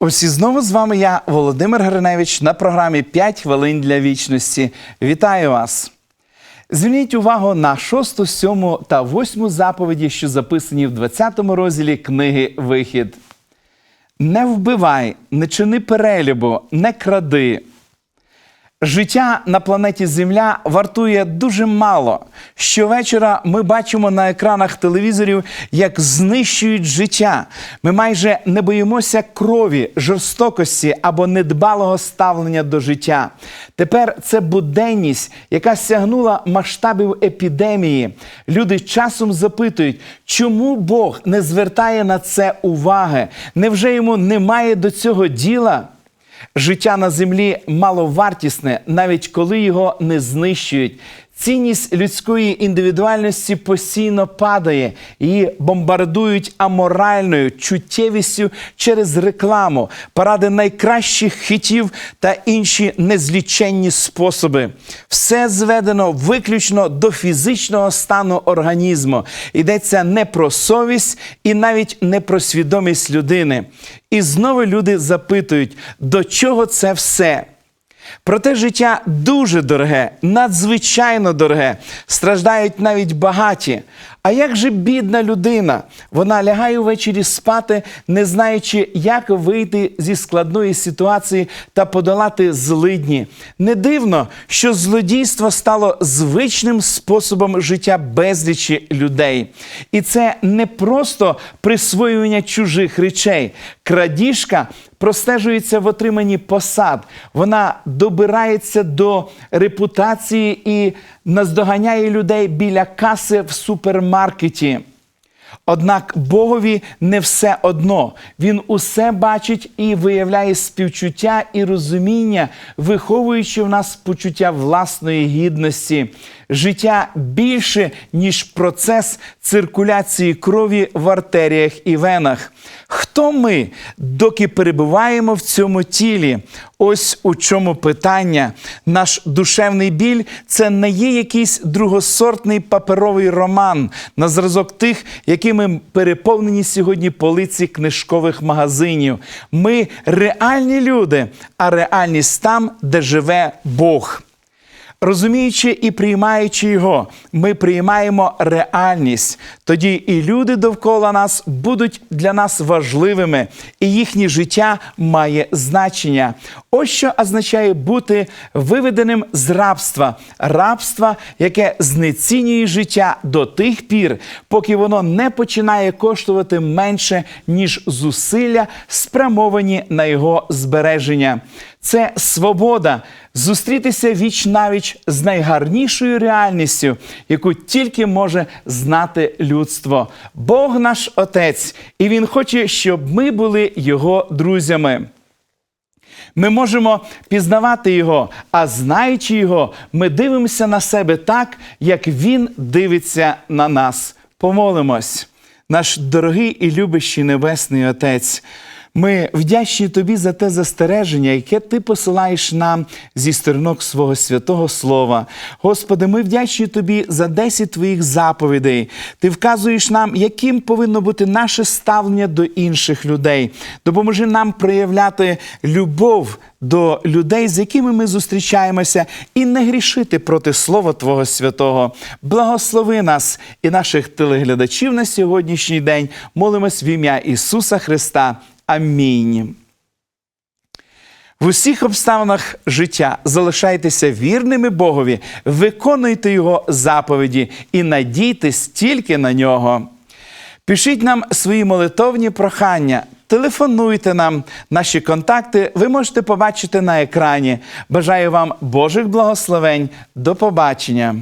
Ось і знову з вами я, Володимир Гриневич, на програмі «5 хвилин для вічності. Вітаю вас! Зверніть увагу на 6, 7 та 8 заповіді, що записані в 20 розділі книги Вихід. Не вбивай, не чини перелюбу, не кради. Життя на планеті Земля вартує дуже мало. Щовечора ми бачимо на екранах телевізорів, як знищують життя. Ми майже не боїмося крові, жорстокості або недбалого ставлення до життя. Тепер це буденність, яка сягнула масштабів епідемії. Люди часом запитують, чому Бог не звертає на це уваги? Невже йому немає до цього діла? Життя на землі маловартісне, навіть коли його не знищують. Цінність людської індивідуальності постійно падає, її бомбардують аморальною чуттєвістю через рекламу, паради найкращих хітів та інші незліченні способи. Все зведено виключно до фізичного стану організму. Йдеться не про совість і навіть не про свідомість людини. І знову люди запитують, до чого це все? Проте життя дуже дороге, надзвичайно дороге. Страждають навіть багаті. А як же бідна людина? Вона лягає ввечері спати, не знаючи, як вийти зі складної ситуації та подолати злидні. Не дивно, що злодійство стало звичним способом життя безлічі людей. І це не просто присвоювання чужих речей. Крадіжка простежується в отриманні посад. Вона добирається до репутації і наздоганяє людей біля каси в супермаркеті. Однак Богові не все одно. Він усе бачить і виявляє співчуття і розуміння, виховуючи в нас почуття власної гідності. Життя більше, ніж процес циркуляції крові в артеріях і венах. Хто ми, доки перебуваємо в цьому тілі? Ось у чому питання. Наш душевний біль це не є якийсь другосортний паперовий роман на зразок тих, якими переповнені сьогодні полиці книжкових магазинів. Ми реальні люди, а реальність там, де живе Бог. Розуміючи і приймаючи його, ми приймаємо реальність. Тоді і люди довкола нас будуть для нас важливими, і їхнє життя має значення. Ось що означає бути виведеним з рабства, рабства, яке знецінює життя до тих пір, поки воно не починає коштувати менше, ніж зусилля, спрямовані на його збереження. Це свобода зустрітися віч навіч з найгарнішою реальністю, яку тільки може знати людство. Бог наш Отець, і Він хоче, щоб ми були Його друзями. Ми можемо пізнавати Його, а знаючи Його, ми дивимося на себе так, як Він дивиться на нас. Помолимось, наш дорогий і любящий Небесний Отець. Ми вдячні тобі за те застереження, яке ти посилаєш нам зі сторінок свого святого Слова. Господи, ми вдячні тобі за 10 твоїх заповідей. Ти вказуєш нам, яким повинно бути наше ставлення до інших людей. Допоможи нам проявляти любов до людей, з якими ми зустрічаємося, і не грішити проти Слова Твого Святого. Благослови нас і наших телеглядачів на сьогоднішній день. Молимось в ім'я Ісуса Христа. Амінь. В усіх обставинах життя залишайтеся вірними Богові, виконуйте Його заповіді і надійтесь тільки на нього. Пишіть нам свої молитовні прохання, телефонуйте нам. Наші контакти ви можете побачити на екрані. Бажаю вам Божих благословень. До побачення!